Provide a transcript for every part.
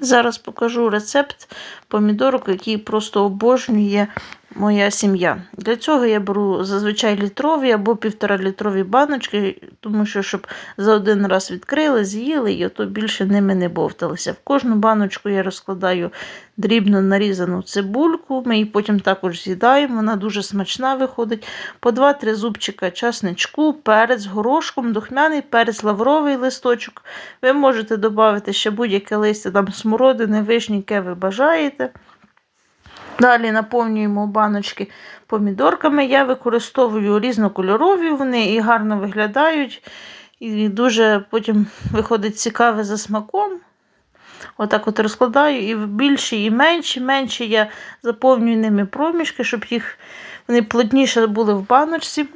Зараз покажу рецепт помідорок, який просто обожнює моя сім'я. Для цього я беру зазвичай літрові або півтора-літрові баночки, тому що щоб за один раз відкрили, з'їли і ото більше ними не бовталися. В кожну баночку я розкладаю дрібно нарізану цибульку, ми її потім також з'їдаємо, вона дуже смачна виходить. По 2-3 зубчика часничку, перець горошком, духмяний перець, лавровий листочок. Ви можете додати ще будь-яке листя там смородини, вишні, яке ви бажаєте. Далі наповнюємо баночки помідорками. Я використовую різнокольорові, вони і гарно виглядають, і дуже потім виходить цікаве за смаком. Отак от розкладаю і більші, і менші. Менші я заповнюю ними проміжки, щоб їх вони плотніше були в баночці.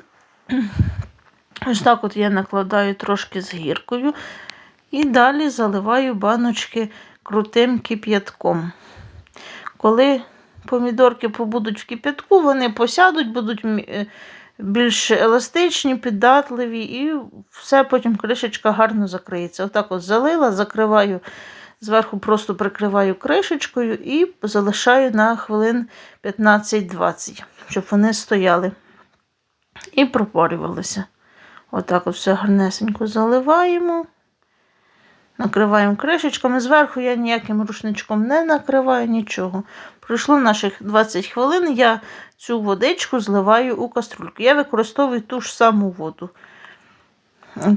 Ось так от я накладаю трошки з гіркою. І далі заливаю баночки крутим кип'ятком. Коли помідорки побудуть в кип'ятку, вони посядуть, будуть е, більш еластичні, піддатливі, і все потім кришечка гарно закриється. Отак от залила, закриваю, зверху просто прикриваю кришечкою і залишаю на хвилин 15-20, щоб вони стояли і пропарювалися. Отак от все гарнесенько заливаємо. Накриваємо кришечками. Зверху я ніяким рушничком не накриваю нічого. Пройшло наших 20 хвилин, я цю водичку зливаю у каструльку. Я використовую ту ж саму воду.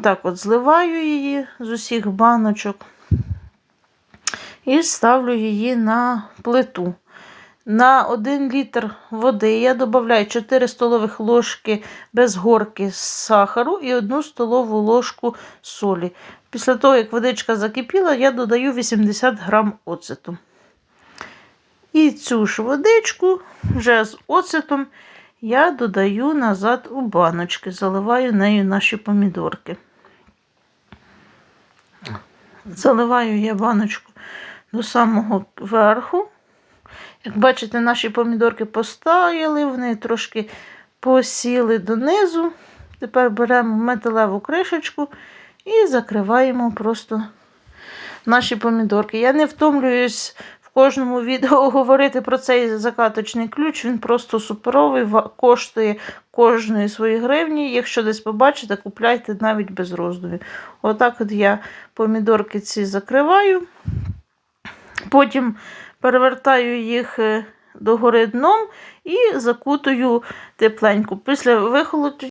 Так от зливаю її з усіх баночок і ставлю її на плиту. На 1 літр води я додаю 4 столових ложки без горки сахару і 1 столову ложку солі. Після того, як водичка закипіла, я додаю 80 грам оцету. І цю ж водичку вже з оцетом я додаю назад у баночки, заливаю нею наші помідорки. Заливаю я баночку до самого верху. Як бачите, наші помідорки постояли, вони трошки посіли донизу. Тепер беремо металеву кришечку і закриваємо просто наші помідорки. Я не втомлююсь в кожному відео говорити про цей закаточний ключ. Він просто суперовий, коштує кожної свої гривні. Якщо десь побачите, купляйте навіть без роздумів. Отак от я помідорки ці закриваю. Потім перевертаю їх догори дном і закутую тепленько. Після вихолодження